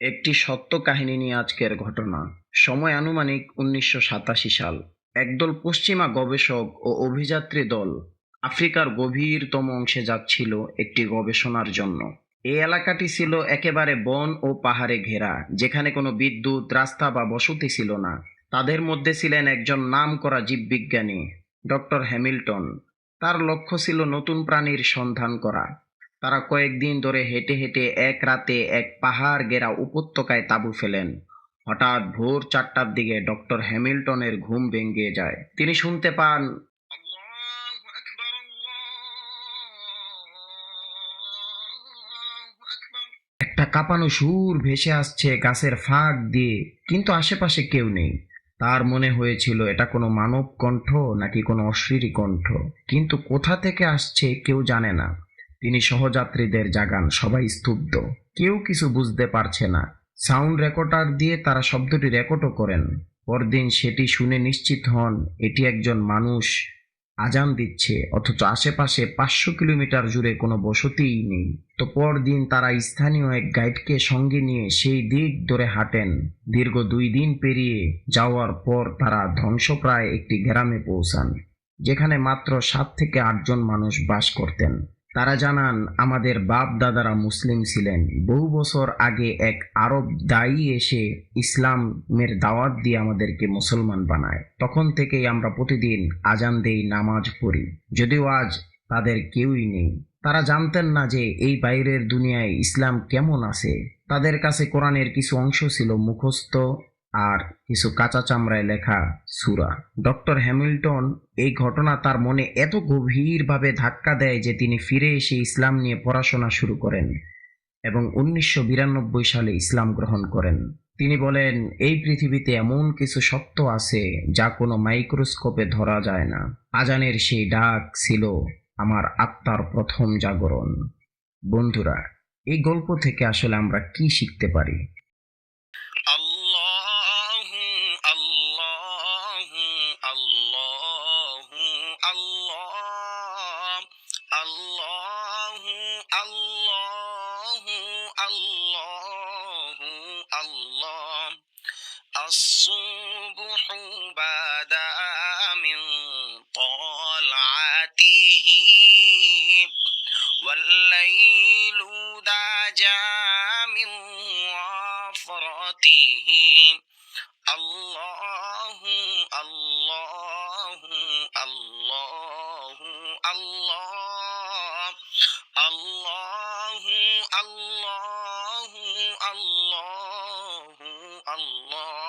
একটি সত্য কাহিনী নিয়ে আজকের ঘটনা। সময় আনুমানিক উনিশশো সাতাশি সাল। একদল পশ্চিমা গবেষক ও অভিযাত্রী দল আফ্রিকার গভীরতম অংশে যাচ্ছিল একটি গবেষণার জন্য। এই এলাকাটি ছিল একেবারে বন ও পাহাড়ে ঘেরা, যেখানে কোনো বিদ্যুৎ, রাস্তা বা বসতি ছিল না। তাদের মধ্যে ছিলেন একজন নাম করা জীববিজ্ঞানী, ডক্টর হ্যামিল্টন। তার লক্ষ্য ছিল নতুন প্রাণীর সন্ধান করা। তারা কয়েকদিন ধরে হেঁটে হেঁটে এক রাতে এক পাহাড় ঘেরা উপত্যকায় তাঁবু ফেলেন। হঠাৎ ভোর চারটার দিকে ডক্টর হ্যামিল্টনের ঘুম ভেঙে যায়। তিনি শুনতে পান একটা কাঁপানো সুর ভেসে আসছে গাছের ফাঁক দিয়ে কিন্তু আশেপাশে কেউ নেই। তার মনে হয়েছিল এটা কোনো মানব কণ্ঠ নাকি কোনো অশ্লীল কণ্ঠ? কিন্তু কোথা থেকে আসছে কেউ জানে না। তিনি সহযাত্রীদের জাগান, সবাই স্তব্ধ। কেউ কিছু বুঝতে পারছে না। সাউন্ড রেকর্ডার দিয়ে তারা শব্দটি রেকর্ডও করেন। পরদিন সেটি শুনে নিশ্চিত হন, এটি একজন মানুষ আজান দিচ্ছে, অথচ আশেপাশে পাঁচশো কিলোমিটার জুড়ে কোনো বসতিই নেই। তো পরদিন তারা স্থানীয় এক গাইডকে সঙ্গে নিয়ে সেই দিক ধরে হাঁটেন। দীর্ঘ দুই দিন পেরিয়ে যাওয়ার পর তারা ধ্বংসপ্রায় একটি গ্রামে পৌঁছান, যেখানে মাত্র সাত থেকে আটজন মানুষ বাস করতেন। তারা জানান, আমাদের বাপ দাদারা মুসলিম ছিলেন। বহু বছর আগে এক আরব দায়ী এসে ইসলামের দাওয়াত দিয়ে আমাদেরকে মুসলমান বানায়। তখন থেকেই আমরা প্রতিদিন আজান দেই, নামাজ পড়ি। যদিও আজ তাদের কেউই নেই। তারা জানতেন না যে এই বাইরের দুনিয়ায় ইসলাম কেমন আছে। তাদের কাছে কোরআনের কিছু অংশ ছিল মুখস্থ আর কিছু কাঁচা চামড়ায় লেখা সুরা। ডক্টর হ্যামিল্টন এই ঘটনা তার মনে এত গভীরভাবে ধাক্কা দেয় যে তিনি ফিরে এসে ইসলাম নিয়ে পড়াশোনা শুরু করেন এবং উনিশশো বিরানব্বই সালে ইসলাম গ্রহণ করেন। তিনি বলেন, এই পৃথিবীতে এমন কিছু সত্য আছে যা কোনো মাইক্রোস্কোপে ধরা যায় না। আজানের সেই ডাক ছিল আমার আত্মার প্রথম জাগরণ। বন্ধুরা, এই গল্প থেকে আসলে আমরা কি শিখতে পারি? الله الله الله الصبح بدا من طلعته والليل دجى من وفرته الله الله الله الله الله الله الله الله